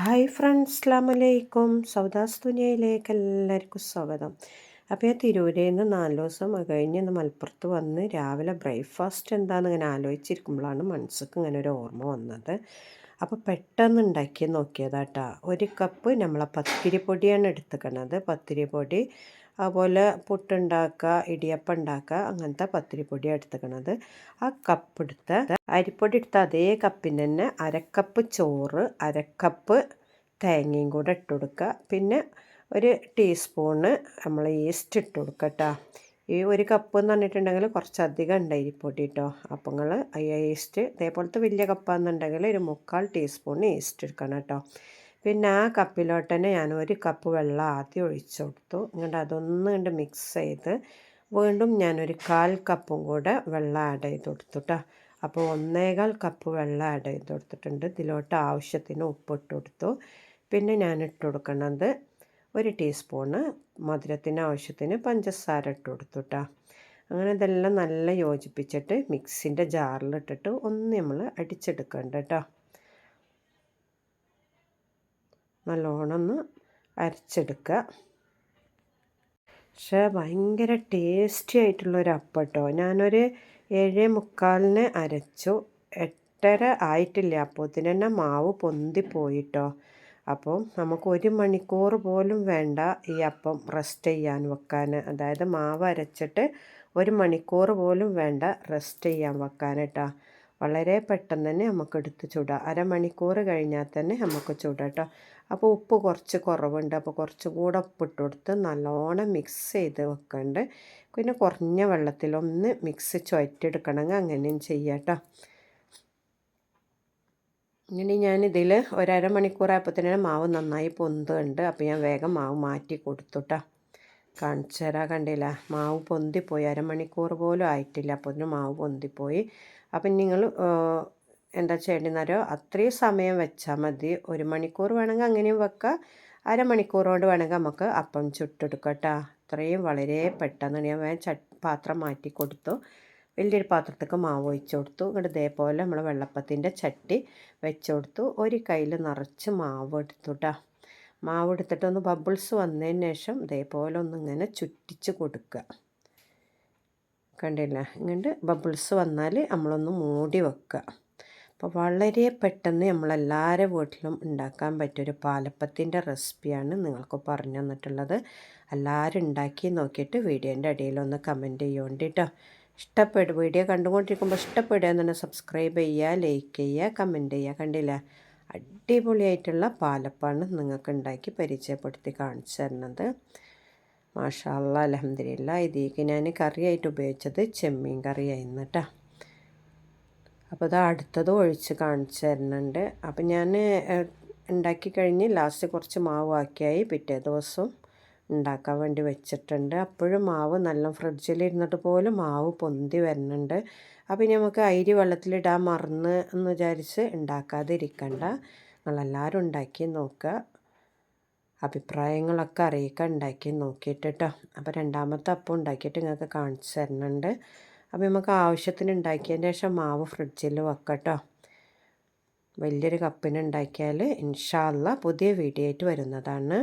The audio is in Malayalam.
ഹായ് ഫ്രണ്ട്സ് അസ്ലാമലൈക്കും സൗദാസ് ദുനിയയിലേക്ക് എല്ലാവർക്കും സ്വാഗതം. അപ്പോൾ ഞാൻ തിരൂരിൽ നിന്ന് നാല് ദിവസം കഴിഞ്ഞ് ഇന്ന് മലപ്പുറത്ത് വന്ന് രാവിലെ ബ്രേക്ക്ഫാസ്റ്റ് എന്താണെന്ന് ഇങ്ങനെ ആലോചിച്ചിരിക്കുമ്പോഴാണ് മനസ്സുക്ക് ഇങ്ങനെ ഒരു ഓർമ്മ വന്നത്. അപ്പോൾ പെട്ടെന്ന് ഉണ്ടാക്കി നോക്കിയതാട്ടാ. ഒരു കപ്പ് നമ്മളെ പത്തിരിപ്പൊടിയാണ് എടുത്തുക്കണത്. പത്തിരി പൊടി അതുപോലെ പുട്ടുണ്ടാക്കുക ഇടിയപ്പം ഉണ്ടാക്കുക അങ്ങനത്തെ പത്തിരിപ്പൊടി എടുത്തുക്കണത്. ആ കപ്പ് എടുത്ത് അരിപ്പൊടി എടുത്ത അതേ കപ്പിന് തന്നെ അരക്കപ്പ് ചോറ് അരക്കപ്പ് തേങ്ങയും കൂടെ ഇട്ട് കൊടുക്കുക പിന്നെ ഒരു ടീസ്പൂണ് നമ്മൾ ഈസ്റ്റ് ഇട്ട് കൊടുക്കുക ഈ ഒരു കപ്പ് എന്ന് പറഞ്ഞിട്ടുണ്ടെങ്കിൽ കുറച്ചധികം ഉണ്ട് അരിപ്പൊടി കേട്ടോ അപ്പം നിങ്ങൾ ഈസ്റ്റ് ഇതേപോലത്തെ വലിയ കപ്പാണെന്നുണ്ടെങ്കിൽ ഒരു മുക്കാൽ ടീസ്പൂൺ ഈസ്റ്റ് എടുക്കണം കേട്ടോ പിന്നെ ആ കപ്പിലോട്ട് തന്നെ ഞാൻ ഒരു കപ്പ് വെള്ളം ആദ്യം ഒഴിച്ചു കൊടുത്തു. എന്നിട്ട് അതൊന്നും കണ്ട് മിക്സ് ചെയ്ത് വീണ്ടും ഞാനൊരു കാൽ കപ്പും കൂടെ വെള്ളം ആഡ് ചെയ്ത് കൊടുത്തു കേട്ടോ അപ്പോൾ ഒന്നേകാൽ കപ്പ് വെള്ളം ആഡ് ചെയ്ത് കൊടുത്തിട്ടുണ്ട്. ഇതിലോട്ട് ആവശ്യത്തിന് ഉപ്പിട്ട് കൊടുത്തു. പിന്നെ ഞാൻ ഇട്ട് കൊടുക്കുന്നത് ഒരു ടീസ്പൂണ് മധുരത്തിന് ആവശ്യത്തിന് പഞ്ചസാര ഇട്ട് കൊടുത്തു കേട്ടോ അങ്ങനെ ഇതെല്ലാം നല്ല യോജിപ്പിച്ചിട്ട് മിക്സിന്റെ ജാറിലിട്ടിട്ട് ഒന്ന് നമ്മൾ അടിച്ചെടുക്കണ്ട കേട്ടോ നല്ലോണം ഒന്ന് അരച്ചെടുക്കുക. പക്ഷേ ഭയങ്കര ടേസ്റ്റി ആയിട്ടുള്ളൊരു അപ്പം കേട്ടോ ഞാനൊരു ഏഴ് മുക്കാലിന് അരച്ചു. എട്ടര ആയിട്ടില്ല? അപ്പോത്തിന് തന്നെ മാവ് പൊന്തിപ്പോയിട്ടോ അപ്പം നമുക്ക് ഒരു മണിക്കൂർ പോലും വേണ്ട ഈ അപ്പം റെസ്റ്റ് ചെയ്യാൻ വെക്കാൻ. അതായത് മാവ് അരച്ചിട്ട് ഒരു മണിക്കൂർ പോലും വേണ്ട റെസ്റ്റ് ചെയ്യാൻ വെക്കാൻ വളരെ പെട്ടെന്ന് തന്നെ നമുക്ക് എടുത്ത് ചുടാം. അരമണിക്കൂർ കഴിഞ്ഞാൽ തന്നെ നമുക്ക് ചുടാം കേട്ടോ അപ്പോൾ ഉപ്പ് കുറച്ച് കുറവുണ്ട്. അപ്പോൾ കുറച്ച് കൂടെ ഉപ്പിട്ട് കൊടുത്ത് നല്ലോണം മിക്സ് ചെയ്ത് വെക്കണ്ട്. പിന്നെ കുറഞ്ഞ വെള്ളത്തിലൊന്ന് മിക്സ് ചുവറ്റെടുക്കണമെങ്കിൽ അങ്ങനെയും ചെയ്യാം കേട്ടോ ഇങ്ങനെ ഞാനിതിൽ ഒരമണിക്കൂറായപ്പോൾ തന്നെ മാവ് നന്നായി പൊന്തുണ്ട്. അപ്പോൾ ഞാൻ വേഗം മാവ് മാറ്റി കൊടുത്തു കേട്ടോ കാണിച്ചു കണ്ടില്ല. മാവ് പൊന്തിപ്പോയി. അരമണിക്കൂർ പോലും ആയിട്ടില്ല. അപ്പോൾ അതിന് മാവ് പൊന്തിപ്പോയി. അപ്പം നിങ്ങൾ എന്താ ചെയ്യേണ്ടതെന്നറിയോ? അത്രയും സമയം വെച്ചാൽ മതി. ഒരു മണിക്കൂർ വേണമെങ്കിൽ അങ്ങനെയും വെക്കാം. അരമണിക്കൂർ കൊണ്ട് വേണമെങ്കിൽ നമുക്ക് അപ്പം ചുട്ടെടുക്കാം അത്രയും വളരെ പെട്ടെന്ന് ഞാൻ വേഗം ചട്ട് പാത്രം മാറ്റി കൊടുത്തു. വലിയൊരു പാത്രത്തേക്ക് മാവ് ഒഴിച്ചു കൊടുത്തു. എന്നിട്ട് ഇതേപോലെ നമ്മൾ വെള്ളപ്പത്തിന്റെ ചട്ടി വെച്ചു കൊടുത്തു. ഒരു കയ്യിൽ നിറച്ച് മാവ് എടുത്തു കേട്ടോ. മാവ് എടുത്തിട്ടൊന്ന് ബബിൾസ് വന്നതിന് ശേഷം ഇതേപോലെ ഒന്ന് ഇങ്ങനെ ചുറ്റിച്ച് കൊടുക്കുക. കണ്ടില്ല? ഇങ്ങോട്ട് ബബിൾസ് വന്നാൽ നമ്മളൊന്ന് മൂടി വെക്കുക. അപ്പോൾ വളരെ പെട്ടെന്ന് നമ്മളെല്ലാവരുടെ വീട്ടിലും ഉണ്ടാക്കാൻ പറ്റിയൊരു പാലപ്പത്തിന്റെ റെസിപ്പിയാണ് നിങ്ങൾക്ക് പറഞ്ഞു തന്നിട്ടുള്ളത്. എല്ലാവരും ഉണ്ടാക്കി നോക്കിയിട്ട് വീഡിയോന്റെ അടിയിലൊന്ന് കമന്റ് ചെയ്യുകൊണ്ട് കേട്ടോ. ഇഷ്ടപ്പെടും. വീഡിയോ കണ്ടുകൊണ്ടിരിക്കുമ്പോൾ ഇഷ്ടപ്പെടുക എന്നുണ്ടെങ്കിൽ സബ്സ്ക്രൈബ് ചെയ്യുക ലൈക്ക് ചെയ്യുക കമന്റ് ചെയ്യുക. കണ്ടില്ല? അടിപൊളിയായിട്ടുള്ള പാലപ്പാണ് നിങ്ങൾക്ക് ഉണ്ടാക്കി പരിചയപ്പെടുത്തി കാണിച്ചു തരുന്നത്. മാഷാല്ല അലഹമില്ല ഇതിലേക്ക് ഞാൻ കറിയായിട്ട് ഉപയോഗിച്ചത് ചെമ്മീൻ കറിയായിരുന്നു കേട്ടോ. അപ്പോൾ അത് അടുത്തത് ഒഴിച്ച് കാണിച്ചു തരുന്നുണ്ട്. അപ്പം ഞാൻ ഉണ്ടാക്കി കഴിഞ്ഞ് ലാസ്റ്റ് കുറച്ച് മാവാക്കിയായി പിറ്റേ ദിവസം ഉണ്ടാക്കാൻ വേണ്ടി വെച്ചിട്ടുണ്ട്. അപ്പോഴും മാവ് നല്ല ഫ്രിഡ്ജിൽ ഇരുന്നിട്ട് പോലും മാവ് പൊന്തി വരുന്നുണ്ട്. അപ്പം നമുക്ക് അരി വെള്ളത്തിലിടാൻ മറന്ന് എന്ന് വിചാരിച്ച് ഉണ്ടാക്കാതിരിക്കണ്ട. നിങ്ങളെല്ലാവരും ഉണ്ടാക്കി നോക്കുക. അഭിപ്രായങ്ങളൊക്കെ അറിയിക്കുക. ഉണ്ടാക്കി നോക്കിയിട്ട് കേട്ടോ അപ്പോൾ രണ്ടാമത്തെ അപ്പം ഉണ്ടാക്കിയിട്ട് നിങ്ങൾക്ക് കാണിച്ചു തരുന്നുണ്ട്. അപ്പോൾ നമുക്ക് ആവശ്യത്തിന് ഉണ്ടാക്കിയതിന് ശേഷം മാവ് ഫ്രിഡ്ജിൽ വെക്കട്ടോ വലിയൊരു കപ്പിന് ഉണ്ടാക്കിയാൽ ഇൻഷാല്ല പുതിയ വീഡിയോ ആയിട്ട് വരുന്നതാണ്.